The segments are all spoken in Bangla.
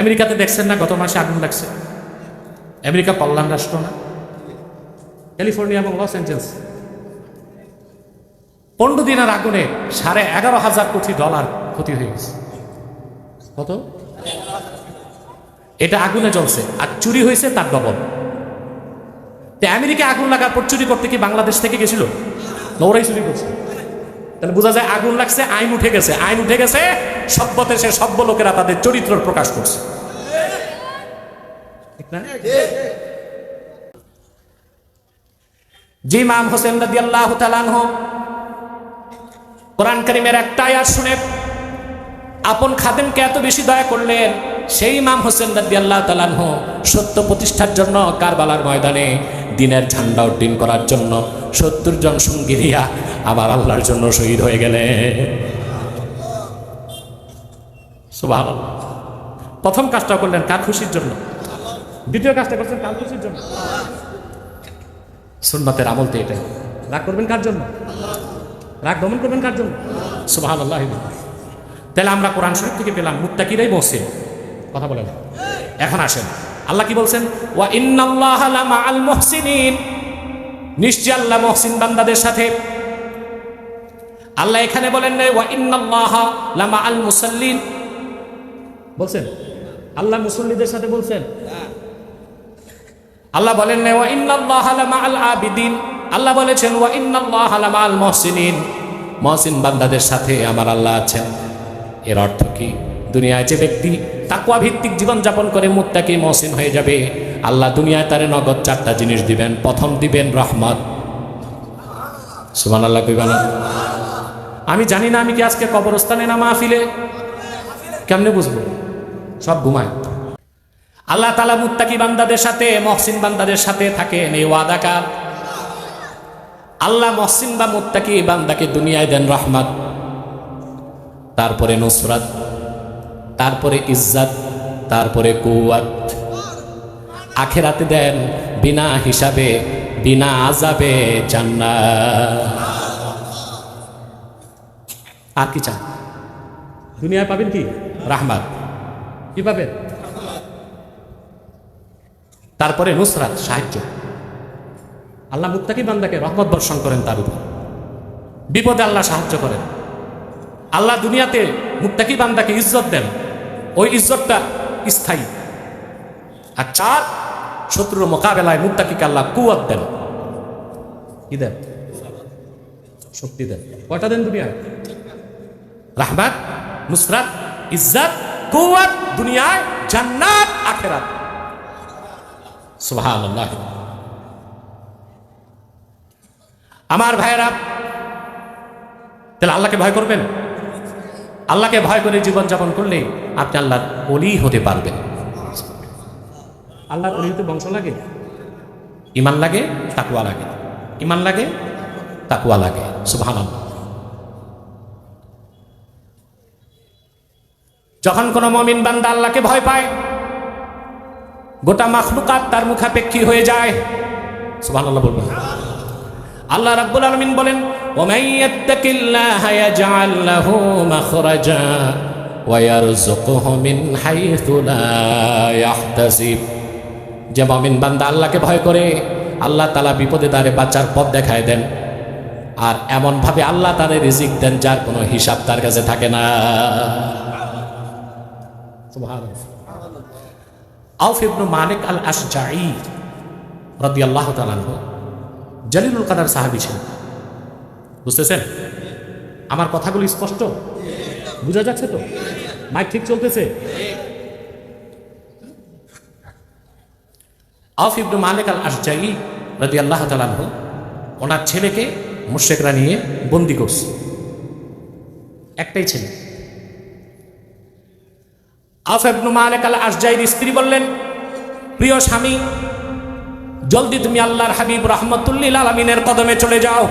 আমেরিকাতে দেখছেন না, গত মাসে আগুন লাগছে। আমেরিকা কল্যাণ রাষ্ট্র না। ক্যালিফোর্নিয়া এবং লস অ্যাঞ্জেলস। পনেরো দিনের আগুনে সাড়ে এগারো হাজার কোটি ডলার ক্ষতি হয়ে গেছে। কত? এটা আগুনে জ্বলছে, আর চুরি হয়েছে তার ডবল। আমেরিকা আগুন লাগার পর চুরি করতে কি বাংলাদেশ থেকে গেছিল? ওরাই চুরি করছে। তাহলে বোঝা যায় আগুন লাগছে, আইন উঠে গেছে। আইন উঠে গেছে সভ্য দেশে সভ্য লোকেরা তাদের চরিত্র প্রকাশ করছে। জি হোসেন আল্লাহ কোরআন করিমের শুনে, আপন খাদেমকে এত বেশি দয়া করলেন? সেই ইমাম হোসেন রাদি আল্লাহ তালানহ সত্য প্রতিষ্ঠার জন্য কারবালার ময়দানে দিনের ঝান্ডা উড্ডীন করার জন্য সত্তর জন সঙ্গী আবার আল্লাহর জন্য শহীদ হয়ে গেলে। প্রথম কাজটা করলেন কার খুশির জন্য? দ্বিতীয় কাজটা করছেন কার খুশির জন্য? সুন্নতের আমল তো এটাই। রাগ করবেন কার জন্য? রাগ দমন করবেন কার জন্য? সুবাহ আল্লাহ তাহলে আমরা কোরআন শরীফ থেকে পেলাম মুত্তাকিরাই বসে? কথা বলেন। এখন আসেন। আল্লাহ কি বলছেন? ওয়া ইন্নাল্লাহ আল মুহসিনিন। নিশ্চয় আল্লাহ মহসিন বান্দাদের সাথে আল্লাহ এখানে বলেন নাই, ওয়া ইন্নাল্লাহ লামা আল মুসাল্লিন। বলছেন? আল্লাহ মুসল্লিদের সাথে বলছেন? আল্লাহ বলেন না ওয়া ইন্নাল্লাহ লামা আল আবিদিন। আল্লাহ বলেছেন, ওয়া ইন্নাল্লাহ লামা আল মুহসিনিন। মহসিন বান্দাদের সাথে আমার আল্লাহ আছেন। এর অর্থ কি? দুনিয়ায় যে ব্যক্তি তাকুয়া ভিত্তিক জীবনযাপন করে মুত্তাকি মহসিন হয়ে যাবে, আল্লাহ দুনিয়ায় তারে নগদ চারটা জিনিস দিবেন। প্রথম দিবেন রহমত। সুমান আল্লাহ কইবা না আমি জানি না আমি কি আজকে কবরস্থানে না মাহফিলে? কেমনে বুঝব? সব ঘুমায়। আল্লাহ তালা মুত্তাকি বান্দাদের সাথে, মহসিন বান্দাদের সাথে থাকেন, এই ওয়াদাকার আল্লাহ মহসিন বা মুত্তাকি বান্দাকে দুনিয়ায় দেন রহমত, তারপরে নুসরাত, তারপরে ইজ্জাত, তারপরে কুয়াত আখেরাতে দেন বিনা হিসাবে, বিনা আজাবে জান্নাত। আর কি চান? দুনিয়ায় পাবেন কি? রাহমাত। কি পাবেন? তারপরে নুসরাত সাহায্য। আল্লাহ মুক্তাকি বান্দাকে রহমত বর্ষণ করেন তার উপর। বিপদে আল্লাহ সাহায্য করেন। আল্লাহ দুনিয়াতে মুক্তাকি বান্দাকে ইজ্জত দেন। ওই ইজ্জতটা স্থায়ী। আর চার শত্রুর মোকাবেলায় মুক্তাকিকে আল্লাহ কুয়াত দেন। কি দেন? শক্তি দেন। কয়টা দেন দুনিয়ায়? রাহমাত, নুসরাত, ইজ্জত কুয়াত দুনিয়ায়, জান্নাত, আখেরাত। সুবহানাল্লাহ। আমার ভাইয়েরা, তাহলে আল্লাহকে ভয় করবেন? আল্লাহকে ভয় করে জীবন যাপন করলে আপনি আল্লাহর অলি হতে পারবেন। আল্লাহর অলি হতে বংশ লাগে? ইমান লাগে তাকুয়া লাগে। ইমান লাগে তাকুয়া লাগে। সুবহানাল্লাহ। যখন কোনো মমিন বান্দা আল্লাহকে ভয় পায়, গোটা মাখলুকাত তার মুখাপেক্ষী হয়ে যায়। সুবহানাল্লাহ বলবেন। আল্লাহ রাব্বুল আলামিন বলেন যে মমিন বান্দা আল্লাহকে ভয় করে, আল্লাহ তালা বিপদে তারে বাচ্চার পথ দেখায় দেন। আর এমন ভাবে আল্লাহ তাদের রিজিক দেন যার কোনো হিসাব তার কাছে থাকে না। আউফ ইবনু মালিক আল আশজাঈ রাদিয়াল্লাহু তাআলা আনহু, জালিলুল কাদার সাহাবী ছিলেন। বুঝতেছেন? আমার কথাগুলো স্পষ্ট? বুঝা যাচ্ছে তো? মাইক ঠিক চলতেছে? আউফ ইবনু মালিক আল আশজাঈ রাদিয়াল্লাহু তাআলা আনহু, ওনার ছেলেকে মুশরিকরা নিয়ে বন্দি করছে। একটাই ছেলে। আউফ ইবনু মালিক আল আশজাঈর স্ত্রী বললেন, প্রিয় স্বামী, জলদি তুমি আল্লাহর হাবিব রহমতুল্লিল আলমিনের কদমে চলে যাও।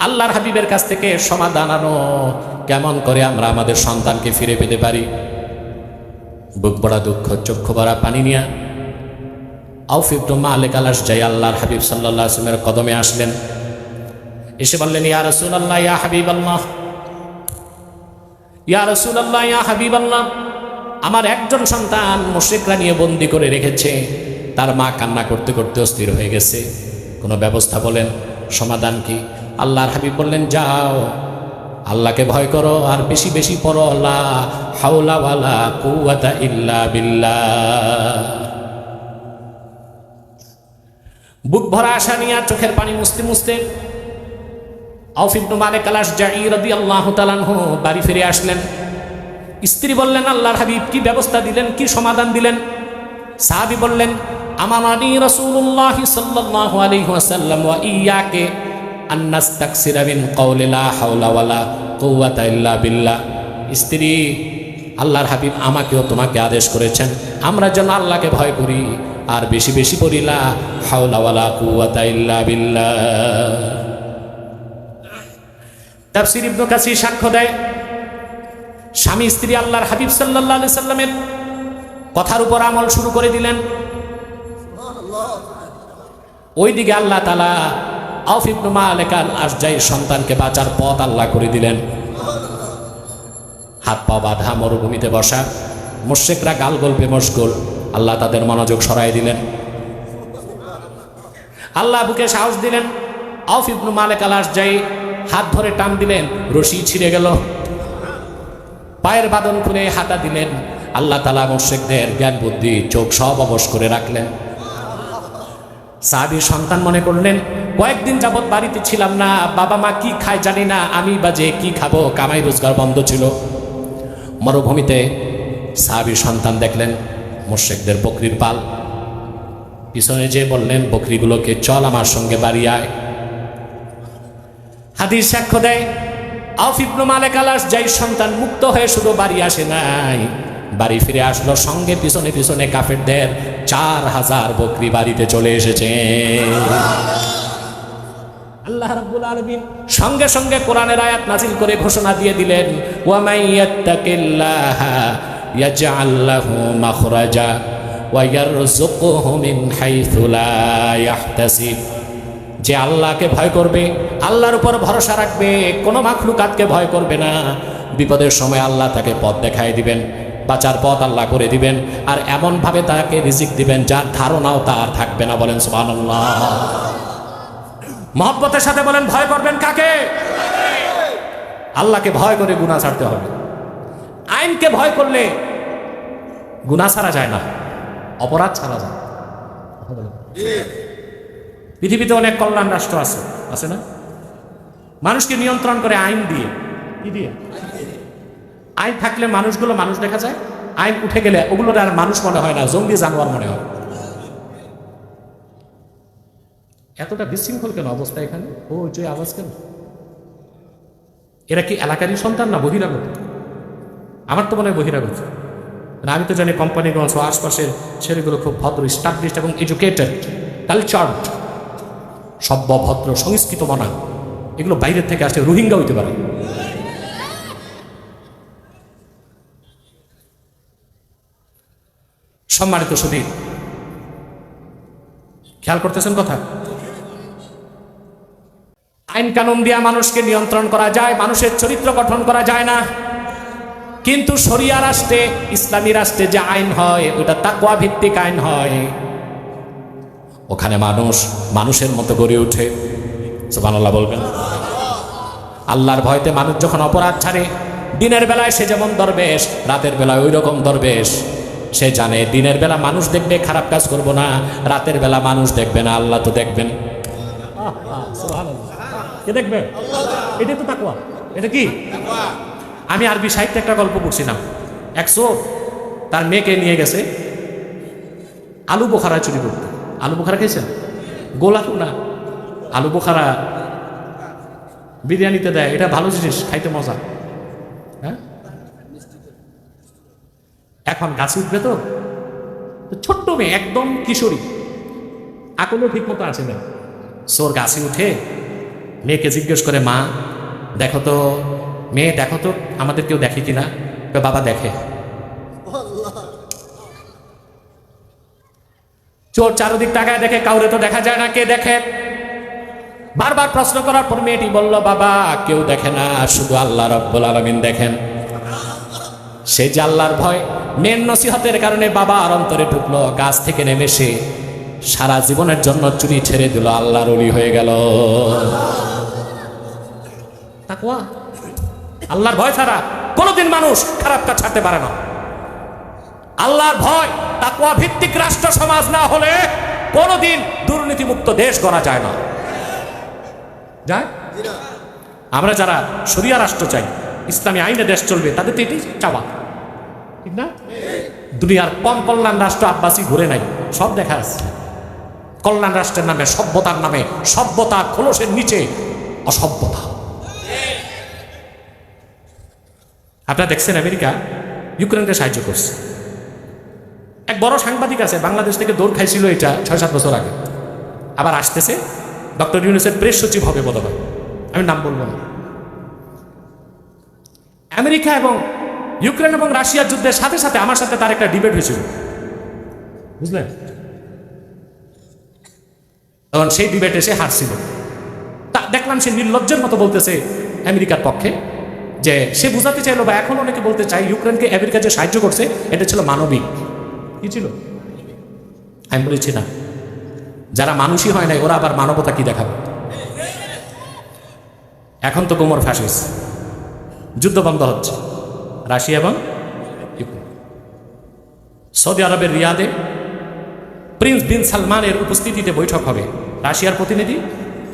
আল্লাহর হাবিবের কাছ থেকে সমাধান আনো। কেমন করে আমরা আমাদের সন্তানকে ফিরে পেতে পারি? বুক বড়া দুঃখ চক্ষু ভরা পানি নিয়া আউফ ইবনু মালিক আলাস যাই আল্লাহর হাবিব সাল্লাহ আসলামের কদমে আসলেন। এসে বললেন, ইয়া রসুল আল্লাহ ইয়া হাবিব আল্লাহ ইয়া রসুল আল্লাহ ইয়া হাবিব আল্লাহ আমার একজন সন্তান মুশ্রিকরা নিয়ে বন্দি করে রেখেছে। তার মা কান্না করতে করতে অস্থির হয়ে গেছে। কোনো ব্যবস্থা বলেন? সমাধান কি? আল্লাহর হাবিব বললেন, যাও, আল্লাহকে ভয় করো, আর বেশি বেশি পড়ো। লা হাওলা ওয়ালা কুওয়াতা ইল্লা বিল্লাহ। বুক ভরা আশা নিয়ে চোখের পানি মুছতে মুছতে আউফ ইবনু মালিক আল আশজাঈ রাদিয়াল্লাহু তাআলা আনহু বাড়ি ফিরে আসলেন। স্ত্রী বললেন, আল্লাহর হাবিব, কি ব্যবস্থা দিলেন? কি সমাধান দিলেন? সাহাবী বললেন আমানানি রাসূলুল্লাহ সাল্লাল্লাহু আলাইহি ওয়াসাল্লাম ওয়া ইয়াকে আন নাস্তাকসিরা মিন কওলি লা হাওলা ওয়ালা কুওয়াতা বিল্লাহ। স্ত্রী, আল্লাহর হাবিব আমাকেও তোমাকে আদেশ করেছেন, আমরা যেন আল্লাহকে ভয় করি, আর বেশি বেশি পড়িলা হাওলা ওয়ালা কুওয়াতা ইল্লা তাফসির ইবনু কাসির সাক্ষ্য দেয়, স্বামী স্ত্রী আল্লাহর হাবিব সাল্লাল্লাহু আলাইহি সাল্লামের কথার উপর আমল শুরু করে দিলেন। ওইদিকে আল্লাহ তালা আউফ ইবনু মালিক আল আশজাই সন্তানকে বাঁচার পথ আল্লাহ করে দিলেন। হাত পা বাঁধা, মরুভূমিতে বসা মুশেকরা গাল গল্পে মশগুল আল্লাহ তাদের মনোযোগ সরাই দিলেন। আল্লাহ বুকে সাহস দিলেন। আউফ ইবনু মালিক আল আশজাই হাত ধরে টান দিলেন, রশি ছিঁড়ে গেল। পায়ের বাদন খুলে হাতা দিলেন। আল্লাহ তালা মোর্শেকদের জ্ঞান, বুদ্ধি, চোখ সব অবশ করে রাখলেন। সাহাবির সন্তান মনে করলেন, কয়েকদিন যাবৎ বাড়িতে ছিলাম না, বাবা মা কি খায় জানি না, আমি বাজে কি খাব, কামাই রোজগার বন্ধ ছিল। মরুভূমিতে সাহাবির সন্তান দেখলেন, মোর্শেকদের বকরির পাল। পিছনে যে বললেন, বকরিগুলোকে চল আমার সঙ্গে বাড়ি আয়। হাদিস সাক্ষ্য দেয় আউফ ইবনু মালিক আলাস যাই সন্তান মুক্ত হয়ে শুধু বাড়ি আসে নাই, বাড়ি ফিরে আসলো সঙ্গে পিছনে পিছনে কাফেরদের চার হাজার বকরি বাড়িতে চলে এসেছে। আল্লাহ রাব্বুল আলামিন সঙ্গে সঙ্গে কোরআনের আয়াত নাজিল করে ঘোষণা দিয়ে দিলেন, ওয়া মাইয়াত্তাকিল্লাহা ইয়াজআল লাহু মাখরাজা ওয়া ইয়ারযুকুহু মিন হাইথু লা যে আল্লাহকে ভয় করবে, আল্লাহর উপর ভরসা রাখবে, কোনো মাখলুকাতকে ভয় করবে না। বিপদের সময় আল্লাহ তাকে পথ দেখায় দিবেন, বাঁচার পথ আল্লাহ করে দিবেন, আর এমনভাবে তাকে রিজিক দিবেন যার ধারণাও তার থাকবে না বলেন সুবহানাল্লাহ। মহব্বতের সাথে বলেন, ভয় করবেন কাকে? আল্লাহকে ভয় করে গুণা ছাড়তে হবে। আইনকে ভয় করলে গুণা ছাড়া যায় না, অপরাধ ছাড়া যায়। পৃথিবীতে অনেক কল্যাণ রাষ্ট্র আছে। আছে না? মানুষকে নিয়ন্ত্রণ করে আইন দিয়ে। কি দিয়ে? আইন থাকলে মানুষগুলো মানুষ দেখা যায়, আইন উঠে গেলে ওগুলো আর মানুষ মনে হয় না, জঙ্গি জানোয়ার মনে হয়। এতটা বিশৃঙ্খল কেন অবস্থা এখানে? ও যে আওয়াজ কেন? এরা কি এলাকারই সন্তান না বহিরাগত? আমার তো মনে হয় বহিরাগত। আমি তো জানি কোম্পানিগঞ্জ ও আশপাশের ছেলেগুলো খুব ভদ্র স্টাবলিশড এবং এডুকেটেড, কালচার্ড। সভ্য ভদ্র সংস্কৃত মনা এগুলো বাইরের থেকে আসে রোহিঙ্গা হইতে পারে। সম্মানিত সুধীর, খেয়াল করতেছেন কথা? আইন কানুন দিয়া মানুষকে নিয়ন্ত্রণ করা যায়, মানুষের চরিত্র গঠন করা যায় না। কিন্তু শরিয়া রাষ্ট্রে, ইসলামী রাষ্ট্রে যে আইন হয় ওটা তাকুয়া ভিত্তিক আইন হয়। ওখানে মানুষ, মানুষের মতো গড়ে ওঠে। সুবহানাল্লাহ বলবেন। আল্লাহর ভয়তে মানুষ যখন অপরাধ ছাড়ে, দিনের বেলায় সে যেমন দরবেশ, রাতের বেলায় ওই রকম দরবেশ। সে জানে দিনের বেলা মানুষ দেখবে খারাপ কাজ করব না, রাতের বেলা মানুষ দেখবে না, আল্লাহ তো দেখবেন। তো এটা কি? আমি আরবি সাহিত্যে একটা গল্প পড়ছিলাম। একশো তার মেয়েকে নিয়ে গেছে আলু বোখারা চুরি করতে। আলু বোখারা খেয়েছেন? গোলাপু না। আলু বোখারা বিরিয়ানিতে দেয়, এটা ভালো জিনিস, খাইতে মজা। হ্যাঁ? এখন গাছে উঠবে তো? ছোট্ট মেয়ে, একদম কিশোরী। আকলও ঠিক মতো আছে না। সোর গাছে উঠে মেয়েকে জিজ্ঞেস করে, মা, দেখো তো, মেয়ে, দেখো তো, আমাদের কেউ দেখে কিনা? বাবা দেখে। চোর চারদিক টাকায় দেখে, কাউরে তো দেখা যায় না, কে দেখে? বারবার প্রশ্ন করার পর মেয়েটি বলল, বাবা, কেউ দেখে না, শুধু আল্লাহ রব্বুল আলমিন দেখেন। সে যে আল্লাহর ভয় মেন নসিহতের কারণে বাবা আর অন্তরে ঢুকলো, গাছ থেকে নেমে সে সারা জীবনের জন্য চুরি ছেড়ে দিল, আল্লাহর অলি হয়ে গেল। আল্লাহর ভয় ছাড়া কোনোদিন মানুষ খারাপ কাজ ছাড়তে পারে না। আল্লাহর ভয়, তাকওয়া ভিত্তিক রাষ্ট্র সমাজ না হলে কোনোদিন দুর্নীতিমুক্ত দেশ গড়া যায় না। যায়? আমরা যারা শরিয়া রাষ্ট্র চাই, ইসলামী আইনে দেশ চলবে, তাদের তো এটাই চাওয়া। ঠিক না? দুনিয়ার কম কল্যাণ রাষ্ট্র আব্বাসী ঘুরে নাই, সব দেখা আছে। কল্যাণ রাষ্ট্রের নামে, সভ্যতার নামে, সভ্যতা খোলসের নিচে, অসভ্যতা। আপনারা দেখছেন আমেরিকা, ইউক্রেনকে সাহায্য করছে। এক বড় সাংবাদিক আছে, বাংলাদেশ থেকে দৌড় খাইছিল এটা ছয় সাত বছর আগে। আবার আসতেছে, ডক্টর ইউনুসের প্রেস সচিব হবে বোধ আমি নাম বলব না। আমেরিকা এবং ইউক্রেন এবং রাশিয়ার যুদ্ধের সাথে সাথে আমার সাথে তার একটা ডিবেট হয়েছিল। বুঝলেন? তখন সেই ডিবেটে সে হারছিল। তা দেখলাম সে নির্লজ্জের মতো বলতেছে আমেরিকার পক্ষে যে সে বুঝাতে চাইলো বা এখন অনেকে বলতে চাই ইউক্রেনকে আমেরিকা যে সাহায্য করছে, এটা ছিল মানবিক। কি ছিল? আমি বলেছি না। যারা মানুষই হয় নাই, ওরা আবার মানবতা কি দেখাবে? এখন তো কোমর ফ্যাসিস যুদ্ধ বন্ধ হচ্ছে। রাশিয়া এবং সৌদি আরবের রিয়াদে প্রিন্স বিন সালমানের উপস্থিতিতে বৈঠক হবে। রাশিয়ার প্রতিনিধি,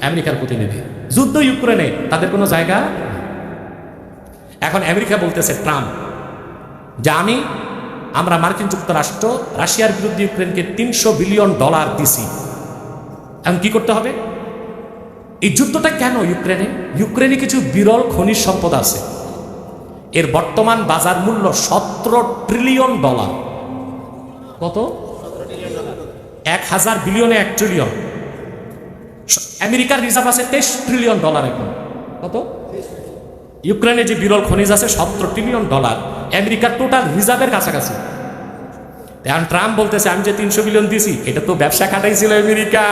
আমেরিকার প্রতিনিধি। যুদ্ধ ইউক্রেনে, তাদের কোনো জায়গা এখন আমেরিকা বলতেছে ট্রাম্প, যে আমি আমরা মার্কিন যুক্তরাষ্ট্র, রাশিয়ার বিরুদ্ধে ইউক্রেনকে তিনশো বিলিয়ন ডলার দিছি। এখন কি করতে হবে? এই যুদ্ধটা কেন ইউক্রেনে? ইউক্রেনে কিছু বিরল খনিজ সম্পদ আছে। এর বর্তমান বাজার মূল্য সতেরো ট্রিলিয়ন ডলার। কত? এক হাজার বিলিয়নে এক ট্রিলিয়ন। আমেরিকার রিজার্ভ আছে তেইশ ট্রিলিয়ন ডলার এখন। কত? ইউক্রেনে যে বিরল খনিজ আছে, সতেরো ট্রিলিয়ন ডলার আমেরিকার টোটাল রিজার্ভের কাছাকাছি। এখন ট্রাম্প বলতেছে, আমি যে তিনশো বিলিয়ন দিছি, এটা তো ব্যবসা খাটাই ছিল আমেরিকা।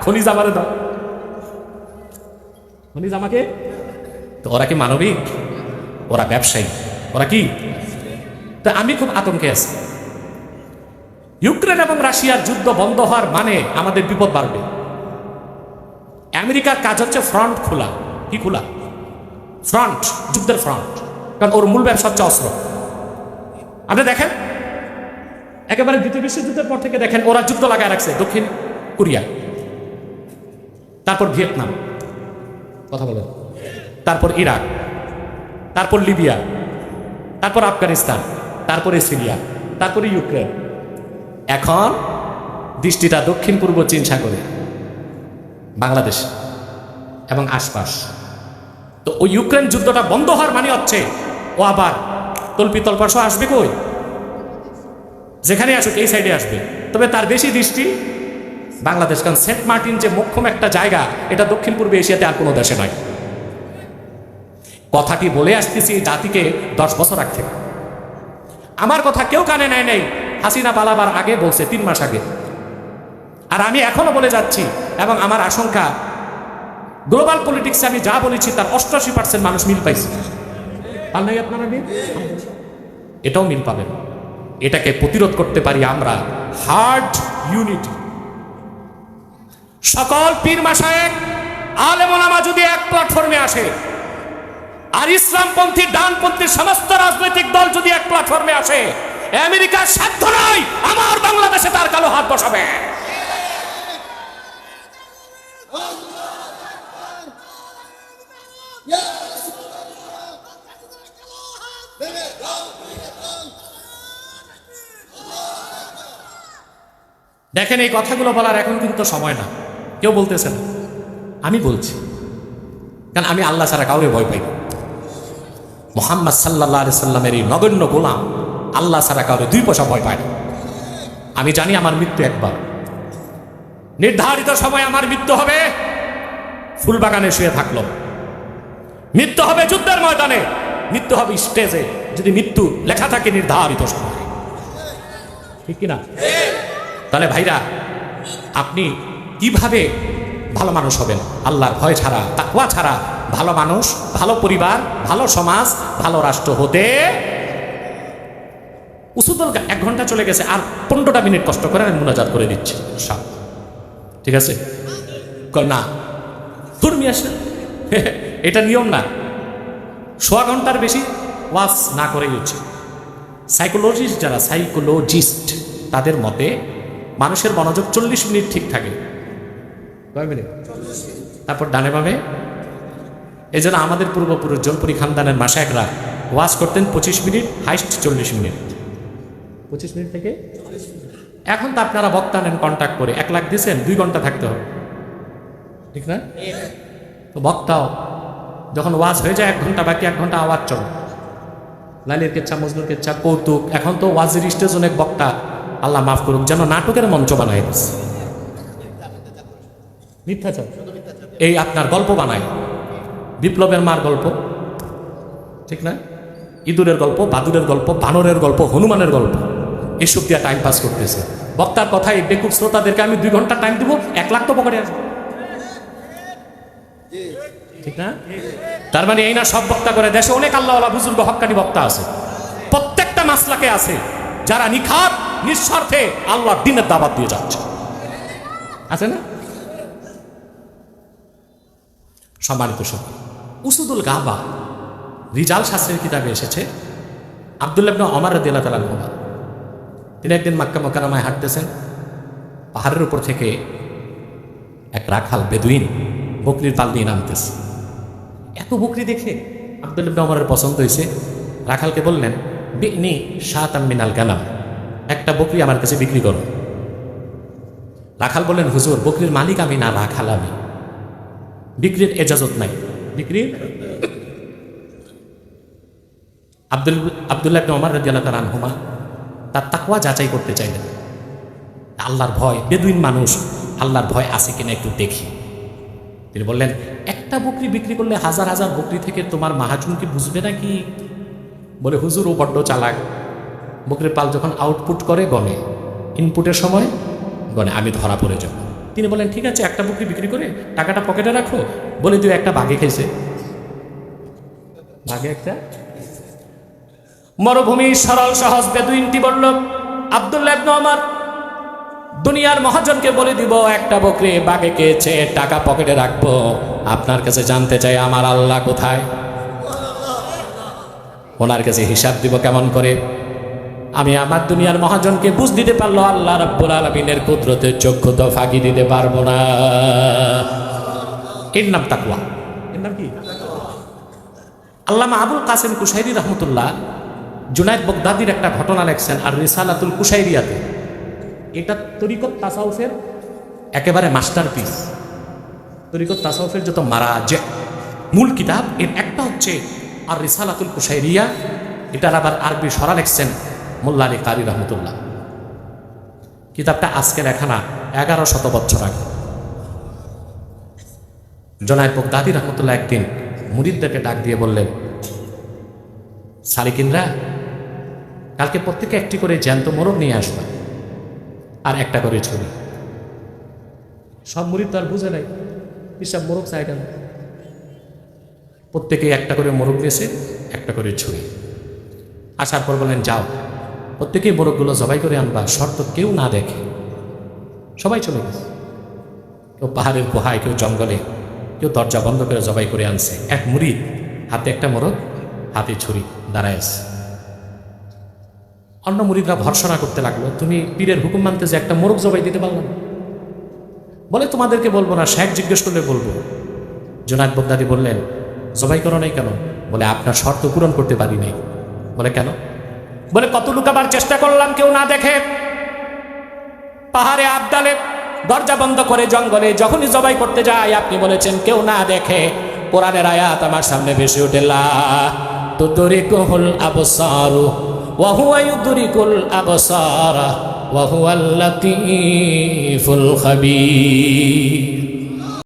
খনিজ আমারে দাও। খনিজ আমাকে? তো ওরা কি মানবিক? ওরা ব্যবসায়ী। ওরা কি? তা আমি খুব আতঙ্কে আছি। ইউক্রেন এবং রাশিয়ার যুদ্ধ বন্ধ হওয়ার মানে আমাদের বিপদ বাড়বে। আমেরিকার কাজ হচ্ছে ফ্রন্ট খোলা। কি খোলা? ফ্রন্ট যুদ্ধের ফ্রন্ট কারণ ওর মূল ব্যবসা হচ্ছে অস্ত্র। আপনি দেখেন? একেবারে দ্বিতীয় বিশ্বযুদ্ধের পর থেকে দেখেন ওরা যুদ্ধ লাগায় রাখছে দক্ষিণ কোরিয়া। তারপর ভিয়েতনাম। কথা বলেন। তারপর ইরাক। তারপর লিবিয়া। তারপর আফগানিস্তান। তারপরে সিরিয়া। তারপরে ইউক্রেন। এখন দৃষ্টিটা দক্ষিণ পূর্ব চীন সাগরে। বাংলাদেশ এবং আশপাশ। তো ওই ইউক্রেন যুদ্ধটা বন্ধ হওয়ার মানে হচ্ছে, ও আবার তল্পি তল্পাশ আসবে কই? যেখানে আসুক, এই সাইডে আসবে। তবে তার বেশি দৃষ্টি বাংলাদেশ, কারণ সেন্ট মার্টিন যে মোক্ষম একটা জায়গা, এটা দক্ষিণ পূর্ব এশিয়াতে আর কোনো দেশে নয়। কথাটি বলে আসতেছি জাতিকে দশ বছর থেকে। আমার কথা কেউ কানে নেয় নেই, হাসিনা পালাবার আগে বলছে তিন মাস আগে। আর আমি এখনও বলে যাচ্ছি, এবং আমার আশঙ্কা গ্লোবাল পলিটিক্সে আমি যা বলেছি, তার অষ্টআশি পার্সেন্ট মানুষ মিল পাইছে। পাল নাই আপনারা মিল? এটাও মিল পাবেন। এটাকে প্রতিরোধ করতে পারি আমরা। হার্ড ইউনিটি সকল পীর মাসায়েক আলেমোলামা যদি এক প্ল্যাটফর্মে আসে, আর ইসলামপন্থী, ডানপন্থী সমস্ত রাজনৈতিক দল যদি এক প্ল্যাটফর্মে আসে আমেরিকার সাধ্য নয়, আমার বাংলাদেশে তার কালো হাত বসাবে। দেখেন, এই কথাগুলো বলার এখন কিন্তু সময় না। কেউ বলতেছে না। আমি বলছি। কারণ আমি আল্লাহ ছাড়া কাউরে ভয় পাই মোহাম্মদ সাল্লাহ সাল্লামের এই নগণ্য গোলাম আল্লাহ ছাড়া কাউরে দুই পয়সা ভয় পায় আমি জানি আমার মৃত্যু একবার। নির্ধারিত সময় আমার মৃত্যু হবে। ফুলবাগানে শুয়ে থাকল। মৃত্যু হবে যুদ্ধের ময়দানে। মৃত্যু হবে স্টেজে যদি মৃত্যু লেখা থাকে নির্ধারিত সময়। ঠিক কিনা? তাহলে ভাইরা, আপনি কীভাবে ভালো মানুষ হবেন? আল্লাহর ভয় ছাড়া, তাকওয়া ছাড়া। ভালো মানুষ, ভালো পরিবার, ভালো সমাজ, ভালো রাষ্ট্র হতে উসুদল এক ঘণ্টা চলে গেছে আর পনেরোটা মিনিট কষ্ট করে আমি মোনাজাত করে দিচ্ছি সব ঠিক আছে? না। ধর্মী আসে এটা নিয়ম না। সোয়া ঘণ্টার বেশি ওয়াজ না করেই হচ্ছে। সাইকোলজিস্ট যারা সাইকোলজিস্ট তাদের মতে মানুষের মনোযোগ চল্লিশ মিনিট ঠিক থাকে। তারপর ডানে বামে, এই জন্য আমাদের পূর্বপুরুষ জলপুরি খানদানের মাসায়করা ওয়াজ করতেন পঁচিশ মিনিট, হাইস্ট চল্লিশ মিনিট। পঁচিশ মিনিট থেকে? এখন তো আপনারা বক্তা নেন কন্ট্যাক্ট করে। এক লাখ দিয়েছেন, দুই ঘণ্টা থাকতে হবে। ঠিক না? তো বক্তাও যখন ওয়াজ হয়ে যায়, এক ঘণ্টা বাকি, এক ঘণ্টা আওয়াজ চলে। লালির কেচ্ছা, মজনুর কেচ্ছা, কৌতুক। এখন তো ওয়াজের স্টেজ অনেক বক্তা। আল্লাহ মাফ করুক, যেন নাটকের মঞ্চ বানায়। মিথ্যাচার। এই আপনার গল্প বানায়। বিপ্লবের মার গল্প। ঠিক না? ইঁদুরের গল্প, বাদুরের গল্প, বানরের গল্প, হনুমানের গল্প। এসব দিয়ে টাইম পাস করতেছে। বক্তার কথায় বেকুব শ্রোতাদেরকে আমি দুই ঘণ্টা টাইম দিব, এক লাখ তো পকেটে আসবে। ঠিক না? তার মানে এই না সব বক্তা করে, দেশে অনেক আল্লাহওয়ালা বুজুর্গ হক্কানি বক্তা আছে। প্রত্যেকটা মাসলাকে আছে, যারা নিখাত, নিঃস্বার্থে আল্লাহ দিনের দাবাত দিয়ে যাচ্ছে। আছে না? সম্মানিত সব, উসুদুল গাবা, রিজাল শাস্ত্রের কিতাবে এসেছে আবদুল্লাবনা অমর রদিল্লা তালা তিনি একদিন মাক্কা মকারামায় হাঁটতেছেন, পাহাড়ের উপর থেকে এক রাখাল বেদুইন বকরির পাল দিয়ে নামতেছে। এত বকরি দেখে আবদুল্লাবনা অমরের পছন্দ হয়েছে। রাখালকে বললেন বিনি সাত মিনাল গালাম একটা বকরি আমার কাছে বিক্রি করো। রাখাল বললেন হুজুর বকরির মালিক আমি না রাখাল আমি। বিক্রির এজাজত নাই। বিক্রির? আব্দুল আবদুল্লাহ ইবনে ওমর রাদিয়াল্লাহু তাআলা আনহুমা তার তাকওয়া যাচাই করতে চাইলেন। আল্লাহর ভয় বেদুইন মানুষ আল্লাহর ভয় আছে কিনা একটু দেখি। তিনি বললেন একটা বকরি বিক্রি করলে হাজার হাজার বকরি থেকে তোমার মাহাজুন কি বুঝবে নাকি? বলে, হুজুর, ও বড্ড চালাক। বকরির পাল যখন আউটপুট করে, গনে। ইনপুটের সময়, গনে। আমি ধরা পড়ে যাব। তিনি বলেন, ঠিক আছে, একটা বকরি বিক্রি করে টাকাটা পকেটে রাখো। বলে তুই একটা বাঘে খেয়েছে। বাঘে একটা? মরুভূমি সরল সহজ বেদুইনটি বলল, আবদুল্লাহ ওমর দুনিয়ার মহাজনকে বলে দিব, একটা বকরি বাঘে খেয়েছে টাকা পকেটে রাখব। আপনার কাছে জানতে চাই আমার আল্লাহ কোথায়? ওনার কাছে হিসাব দিব কেমন করে। আমি আমার দুনিয়ার মহাজনকে বুঝ দিতে পারল আল্লাহ রাব্বুল আলমিনের কুদরতের চক্ষু তো ফাঁকি দিতে পারব না। এর নাম তাকুয়া এর নাম কি? আল্লামা আবুল কাসেম কুশাইরি রহমতুল্লাহ জুনায়দ বগদাদির একটা ঘটনা লেখছেন, আর রিসালাতুল কুশাইরিয়াতে। এটা তরিকত তাসাউফের একেবারে মাস্টারপিস। তরিকত তাসাউফের যত মারা যে মূল কিতাব এর একটা হচ্ছে আর রিসালাতুল কুশাইরিয়া। এটার আবার আরবি সরা লেখছেন মোল্লা আলী কারি রহমতুল্লাহ। কিতাবটা আজকে লেখা না, এগারো শত বছর আগে। জনায় দাদি রহমতুল্লাহ একদিন মুরিদদেরকে ডাক দিয়ে বললেন, সালিকিনরা, কালকে প্রত্যেকে একটি করে জ্যান্ত মোরগ নিয়ে আসবা। আর একটা করে ছবি। সব মুরিদ তো আর বুঝে নাই হিসাব মোরগ চাই কেন? প্রত্যেকে একটা করে মোরগ দিয়েছে একটা করে ছুরি আসার পর বলেন যাও প্রত্যেকেই মোরগগুলো জবাই করে আনবা শর্ত কেউ না দেখে। সবাই চলে গেছে। কেউ পাহাড়ের গুহায় কেউ জঙ্গলে কেউ দরজা বন্ধ করে জবাই করে আনছে। এক মুড়ি হাতে একটা মোরগ হাতে ছুরি দাঁড়ায় আছে। অন্য মুড়িদরা ভরসনা করতে লাগল। তুমি পীরের হুকুম মানতে যে একটা মোরগ জবাই দিতে পারলাম। বলে, তোমাদেরকে বলব না, শেখ জিজ্ঞেস করলে বলব। জোনাক বগদাদি বললেন, জবাই করো নাই কেন? বলে, আপনার শর্ত পূরণ করতে পারি নাই। বলে, কেন? বলে, কত লুকাবার চেষ্টা করলাম কেউ না দেখে। পাহাড়ে আবদালে দরজা বন্ধ করে জঙ্গলে যখনই জবাই করতে যায় আপনি বলেছেন কেউ না দেখে। কোরআনের আয়াত আমার সামনে ভেসে উঠে, লা তো দরিকুল আবসারু وهو يدرك الأبصار وهو اللطيف الخبير